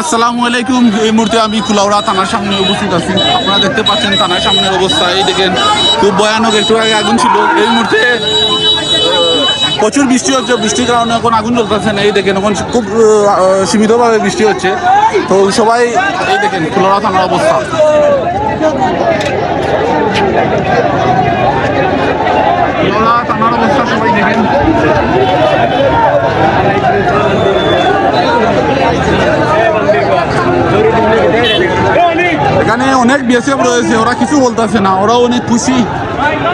আসসালামু আলাইকুম। এই মুহূর্তে আমি কুলাউড়া থানার সামনে উপস্থিত আছি। আপনারা দেখতে পাচ্ছেন থানার সামনের অবস্থা। এই দেখেন, খুব ভয়ানক একটু আগে আগুন ছিল। এই মুহূর্তে প্রচুর বৃষ্টি হচ্ছে। বৃষ্টির কারণে এখন আগুন জ্বলতেছে না। এই দেখেন, এখন খুব সীমিতভাবে বৃষ্টি হচ্ছে। তো সবাই, এই দেখেন, কুলাউড়া থানার অবস্থা। থানার অবস্থা সবাই দেখেন এখানে অনেক বিএসএফ রয়েছে ওরা কিছু বলতেছে না ওরাও অনেক খুশি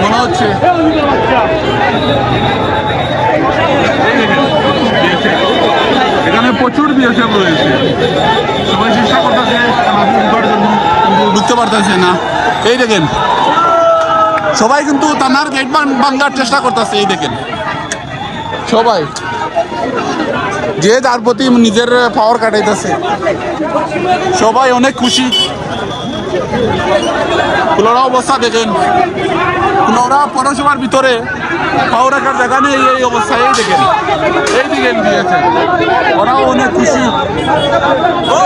মনে হচ্ছে। এখানে প্রচুর বিএসএফ রয়েছে। সবাই চেষ্টা করতেছে ঢুকতে পারতেছে না। এই দেখেন সবাই কিন্তু থানার গেট ভাঙ্গার চেষ্টা করতেছে এই দেখেন। সবাই যে যার প্রতি নিজের পাওয়ার কাটাইতেছে। সবাই অনেক খুশি। কুলোরা অবস্থা দেখেন। কুলোরা পৌরসভার ভিতরে পাও রাখার জায়গা নেই, এই অবস্থায় এই দেখেন। এই দিকে দিয়েছে ওরাও অনেক খুশি। ও!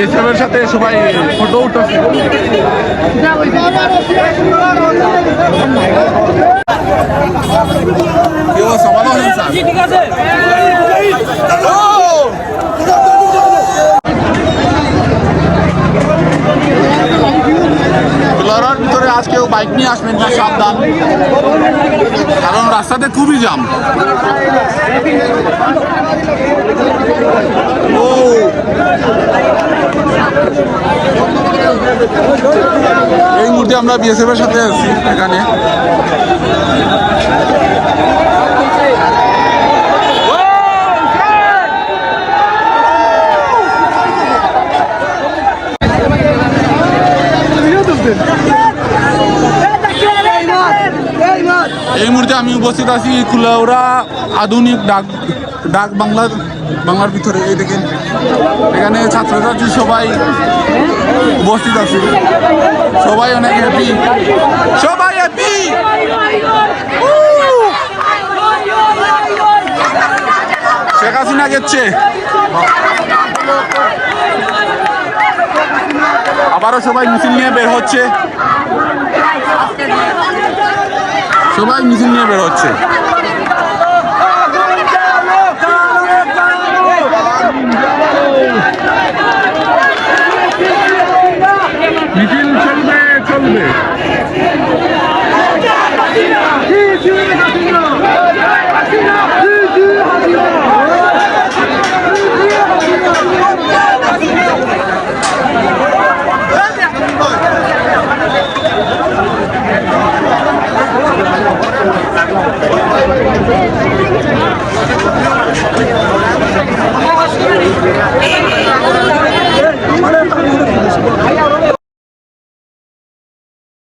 বিএসএফ সাথে সবাই ফটো ঠিক আছে। ফ্লোরার ভিতরে আজ কেউ বাইক নিয়ে আসবেন না সাবধান। কারণ রাস্তাতে খুবই জাম ও এই মুহূর্তে আমরা বিএসএফ এর সাথে আছি এখানে। এই মুহূর্তে আমি উপস্থিত আছি কুলাউড়া আধুনিক ডাক ডাক বাংলার বাংলার ভিতরে, এই দেখেন। এখানে ছাত্রছাত্রী সবাই উপস্থিত আছে। সবাই অনেক হ্যাপি সবাই হ্যাপি শেখ হাসিনা গেছে। আবারও সবাই মিছিল নিয়ে বের হচ্ছে। সবাই মিছিল নিয়ে বের হচ্ছে। Gracias.